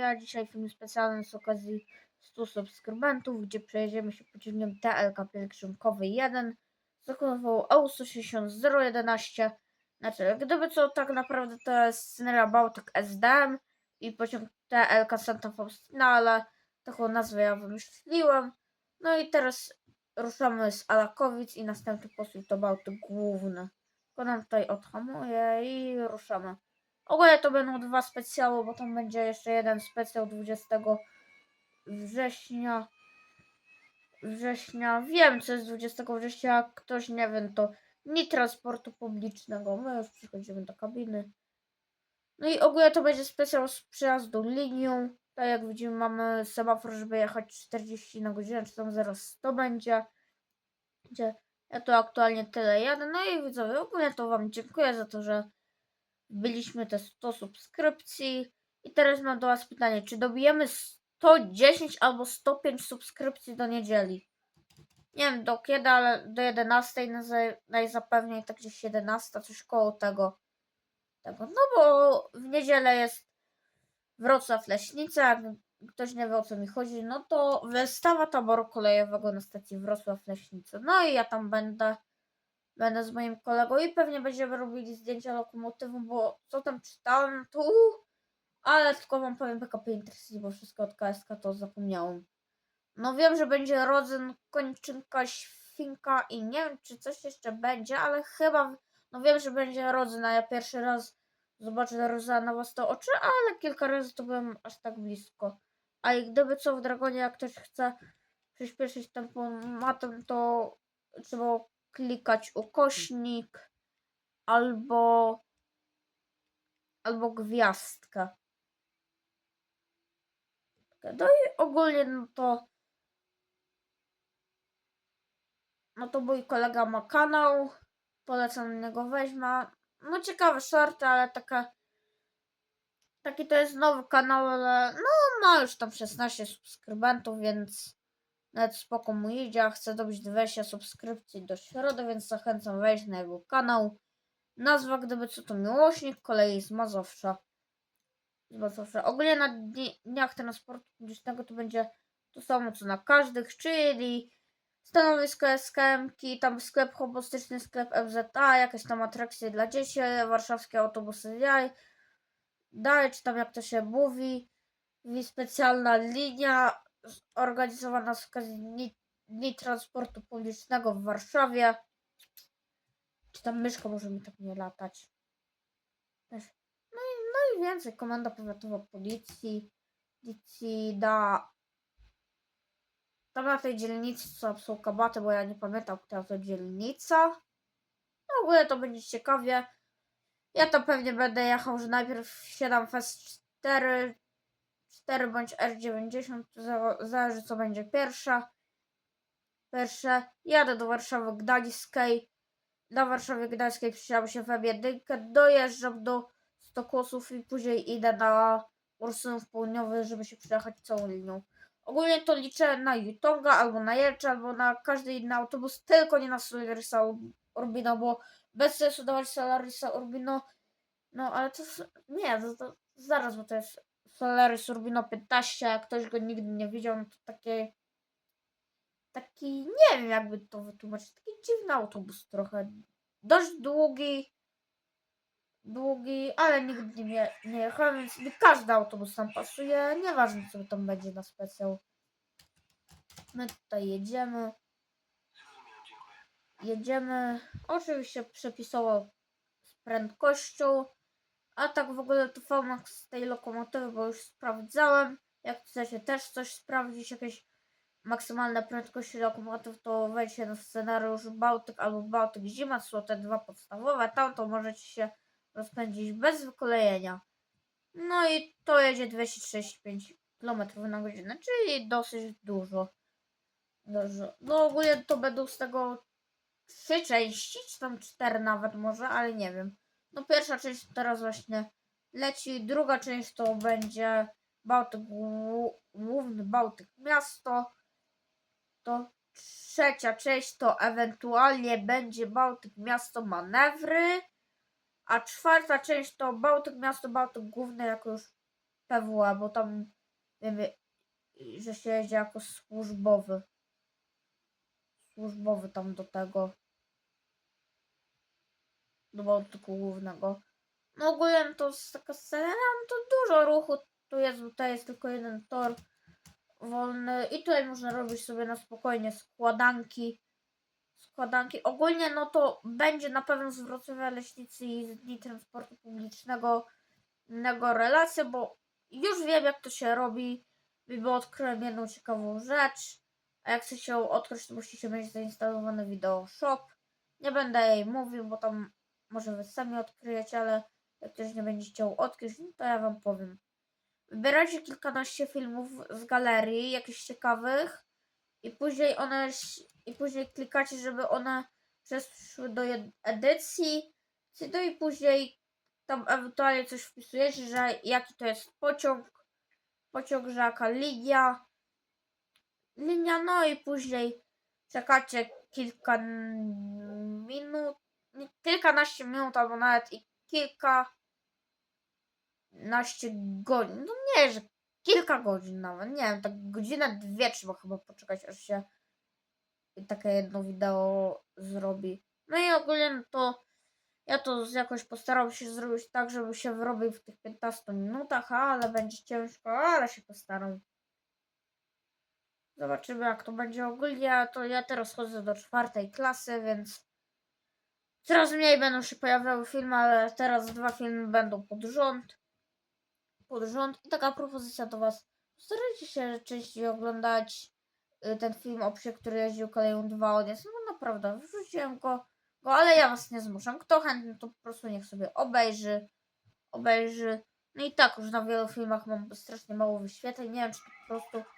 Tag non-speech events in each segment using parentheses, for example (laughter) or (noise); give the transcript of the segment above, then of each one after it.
Warszawie. Dzisiaj film specjalny z okazji 100 subskrybentów, gdzie przejedziemy się pociągiem TLK pielgrzymkowy 1 z lokową EU160 Znaczy, gdyby co, tak naprawdę to jest scenaria Bałtyk SDM i pociąg TLK Santa Faustina, ale taką nazwę ja wymyśliłem. No i teraz ruszamy z Alakowic i następny postój to Bałtyk Główny. Tylko nam tutaj odhamuje i ruszamy. Ogólnie to będą dwa specjały, bo tam będzie jeszcze jeden specjal 20 września. Września. Wiem, co jest 20 września. Jak ktoś nie wiem, to nie transportu publicznego. My już przychodzimy do kabiny. No i ogólnie to będzie specjal z przejazdu linią. Tak jak widzimy, mamy semafor, żeby jechać 40 na godzinę, czy tam zaraz to będzie. Gdzie ja tu aktualnie tyle jadę. No i widzowie, ogólnie to Wam dziękuję za to, że byliśmy te 100 subskrypcji. I teraz mam do Was pytanie, czy dobijemy 110 albo 105 subskrypcji do niedzieli? Nie wiem do kiedy, ale do 11 najza- najzapewniej tak gdzieś 11, coś koło tego. tego. No bo w niedzielę jest Wrocław Leśnica, jak ktoś nie wie o co mi chodzi, no to wystawa taboru kolejowego na stacji Wrocław Leśnica. No i ja tam będę. Będę z moim kolegą i pewnie będziemy robili zdjęcia lokomotywu, bo co tam czytałem, to uh, ale tylko wam powiem PKP Intercity, bo wszystko od KSK to zapomniałem. No wiem, że będzie rodzyn, kończynka, świnka i nie wiem, czy coś jeszcze będzie, ale chyba, no wiem, że będzie rodzyn, a ja pierwszy raz zobaczę rodzina na własne oczy, ale kilka razy to byłem aż tak blisko. A i gdyby co w Dragonie, jak ktoś chce przyspieszyć tempomatem, to trzeba klikać ukośnik albo albo gwiazdkę. No i ogólnie no to no to mój kolega ma kanał, polecam niego weźmie. No ciekawe shorty, ale taka taki to jest nowy kanał, ale no ma już tam 16 subskrybentów, więc nawet spoko mu idzie, a chcę dobić 20 subskrypcji do środy, więc zachęcam wejść na jego kanał. Nazwa, gdyby co to miłośnik kolei z Mazowsza. Z Mazowsza. Ogólnie na dni, dniach transportu publicznego to będzie to samo co na każdych, czyli stanowisko SKM-ki, tam sklep hobostyczny, sklep MZA, jakieś tam atrakcje dla dzieci, warszawskie autobusy jaj, dalej, czy tam jak to się mówi, specjalna linia organizowana z okazji dni, dni transportu publicznego w Warszawie. Czy tam myszka może mi tak nie latać? No i, no i więcej. Komenda Powiatowa Policji. Policji da. Tam na tej dzielnicy co są kabaty, bo ja nie pamiętam, która to dzielnica. No w ogóle to będzie ciekawie. Ja to pewnie będę jechał, że najpierw siadam fs 4, 4 bądź R90, to za- zależy co będzie pierwsza. Pierwsze. Jadę do Warszawy Gdańskiej na Warszawie Gdańskiej przysiadam się w jedynkę, dojeżdżam do Stokosów i później idę na Ursynów Południowy, żeby się przejechać całą linią. Ogólnie to liczę na Jutonga, albo na Jelcza, albo na każdy inny autobus, tylko nie na Solarisa Urbino, bo bez sensu dawać Solarisa Urbino, no ale to nie, to, to zaraz, bo to jest Solaris Urbino 15, jak ktoś go nigdy nie widział, no to takie taki, nie wiem jakby to wytłumaczyć, taki dziwny autobus trochę. Dość długi, długi, ale nigdy nie, nie jechałem, więc nie każdy autobus tam pasuje, nieważne co tam będzie na specjał. My tutaj jedziemy. Jedziemy, oczywiście przepisowo z prędkością, a tak w ogóle to Famax z tej lokomotywy, bo już sprawdzałem. Jak chcecie też coś sprawdzić, jakieś maksymalne prędkości lokomotyw, to wejdźcie na scenariusz Bałtyk albo Bałtyk Zima, są te dwa podstawowe, tam to możecie się rozpędzić bez wykolejenia. No i to jedzie 235 km na godzinę, czyli dosyć dużo. Dużo. No ogólnie to będą z tego trzy części, czy tam cztery nawet może, ale nie wiem. No pierwsza część teraz właśnie leci, druga część to będzie Bałtyk Głó- Główny Bałtyk Miasto, to trzecia część to ewentualnie będzie Bałtyk Miasto Manewry, a czwarta część to Bałtyk Miasto Bałtyk Główny, jak już PWA, bo tam wiem, że się jeździ jako służbowy. Służbowy tam do tego. Do wątku głównego. No ogólnie to jest taka scena, no to dużo ruchu. Tu jest, tutaj jest tylko jeden tor wolny i tutaj można robić sobie na spokojnie składanki. Składanki. Ogólnie no to będzie na pewno z Wrocławia Leśnicy i z Dni Transportu Publicznego innego relację, bo już wiem jak to się robi, bo odkryłem jedną ciekawą rzecz. A jak chcecie ją odkryć, to musicie mieć zainstalowany Video Shop. Nie będę jej mówił, bo tam może wy sami odkryjecie, ale jak ktoś nie będzie chciał odkryć, no to ja wam powiem. Wybieracie kilkanaście filmów z galerii, jakichś ciekawych i później one i później klikacie, żeby one przeszły do edycji. No i później tam ewentualnie coś wpisujecie, że jaki to jest pociąg, pociąg, że jaka linia, linia, no i później czekacie kilka minut, kilkanaście minut albo nawet i kilka naście godzin. No nie, że kilka godzin nawet. Nie wiem, tak godzinę, dwie trzeba chyba poczekać, aż się takie jedno wideo zrobi. No i ogólnie to ja to jakoś postaram się zrobić tak, żeby się wyrobił w tych 15 minutach, ale będzie ciężko, ale się postaram. Zobaczymy jak to będzie ogólnie. To ja teraz chodzę do czwartej klasy, więc coraz mniej będą się pojawiały filmy, ale teraz dwa filmy będą pod rząd. Pod rząd. I taka propozycja do Was. Postarajcie się częściej oglądać y, ten film o psie, który jeździł koleją 2. On jest, no naprawdę, wrzuciłem go, go, ale ja Was nie zmuszam. Kto chętny, to po prostu niech sobie obejrzy. Obejrzy. No i tak, już na wielu filmach mam strasznie mało wyświetleń. Nie wiem, czy to po prostu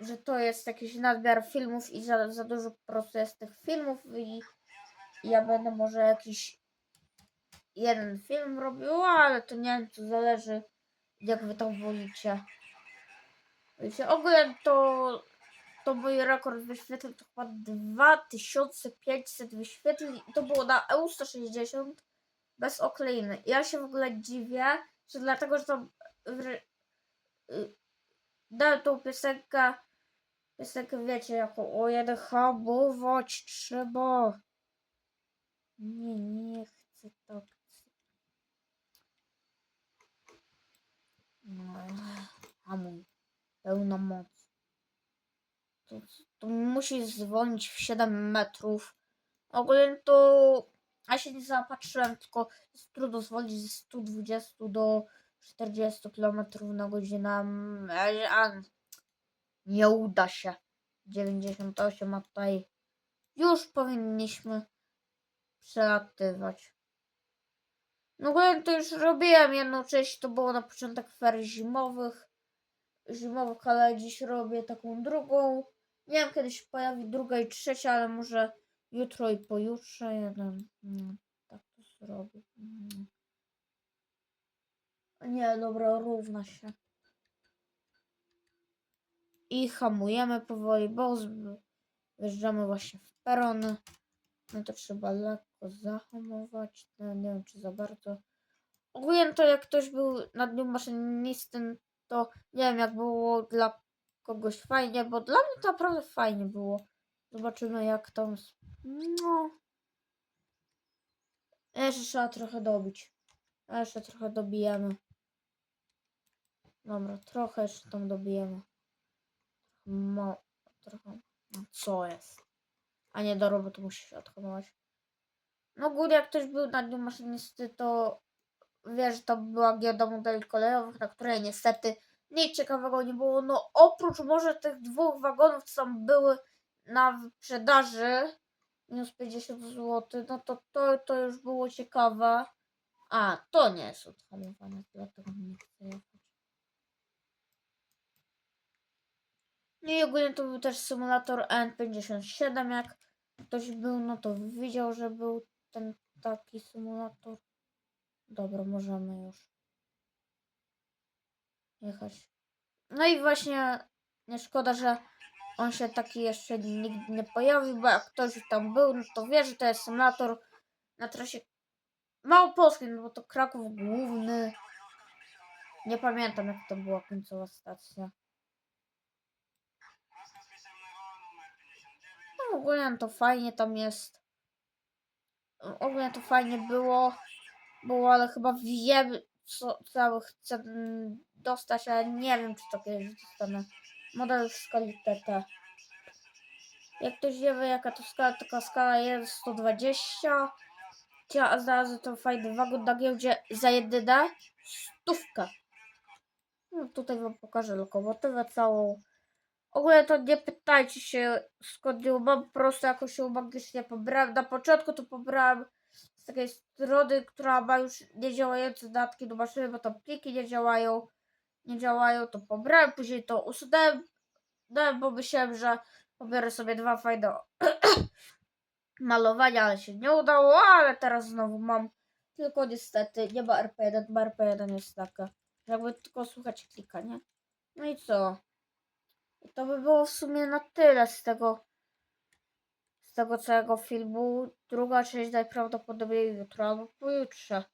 że to jest jakiś nadmiar filmów i za, za dużo po prostu jest tych filmów i, ja będę może jakiś jeden film robił, ale to nie wiem, to zależy jak wy to wolicie. Wiecie, ogólnie to, to mój rekord wyświetleń to chyba 2500 wyświetleń i to było na EU160 bez okleiny. Ja się w ogóle dziwię, że dlatego, że to w- y, dałem tą piosenkę piosenkę, wiecie, jako o jeden hamować trzeba. Nie, nie chcę tak. No, hamuj. Pełna moc. To, to musi zwolnić w 7 metrów. Ogólnie to ja się nie zaopatrzyłem, tylko jest trudno zwolnić ze 120 do 40 km na godzinę. Nie uda się. 98, a tutaj już powinniśmy przelatywać. No bo to już robiłem jedną część, to było na początek ferii zimowych. Zimowych, ale dziś robię taką drugą. Nie wiem, kiedy się pojawi druga i trzecia, ale może jutro i pojutrze jeden. No, tak to zrobię. No. Nie, dobra, równa się i hamujemy powoli, bo wjeżdżamy właśnie w perony. No to trzeba lekko zahamować. No, nie wiem, czy za bardzo. Ogólnie to jak ktoś był na dniu maszynistym, to nie wiem, jak było dla kogoś fajnie, bo dla mnie to naprawdę fajnie było. Zobaczymy, jak tam. No. Jeszcze trzeba trochę dobić. Jeszcze trochę dobijemy. Dobra, trochę jeszcze tam dobijemy. Mo, trochę. No, co jest? A nie do roboty musi się odhamować. No góry, jak ktoś był na dniu maszynisty, to wie, że to była giełda modeli kolejowych, na której niestety nic ciekawego nie było. No oprócz może tych dwóch wagonów, co tam były na wyprzedaży, minus 50 zł, no to, to to już było ciekawe. A, to nie jest odhamowane, dlatego nie chcę No i ogólnie to był też symulator N57. Jak ktoś był, no to widział, że był ten taki symulator. Dobra, możemy już jechać. No i właśnie nie szkoda, że on się taki jeszcze nigdy nie pojawił, bo jak ktoś tam był, no to wie, że to jest symulator na trasie Małopolski, no bo to Kraków Główny. Nie pamiętam jak to była końcowa stacja. Ogólnie to fajnie tam jest. Ogólnie to fajnie było. Było, ale chyba wiem co cały chcę dostać, ale nie wiem czy to kiedyś dostanę. Model w skali TT. Jak ktoś nie wie jaka to skala, taka skala jest 120. Ja znalazłem tą fajny wagon na giełdzie za jedynę. Stówkę. No tutaj wam pokażę lokomotywę całą. Ogólnie to nie pytajcie się skąd ją mam, po prostu jakoś ją magicznie pobrałem. Na początku to pobrałem z takiej strony, która ma już niedziałające dodatki do maszyny, bo tam pliki nie działają. Nie działają, to pobrałem, później to usunąłem, no, bo myślałem, że pobiorę sobie dwa fajne (clears throat) malowania, ale się nie udało, ale teraz znowu mam. Tylko niestety nie ma RP1, bo RP1 jest taka. Jakby tylko słuchać klika, nie? No i co? To by było w sumie na tyle z tego z tego całego filmu. Druga część najprawdopodobniej jutro albo pojutrze.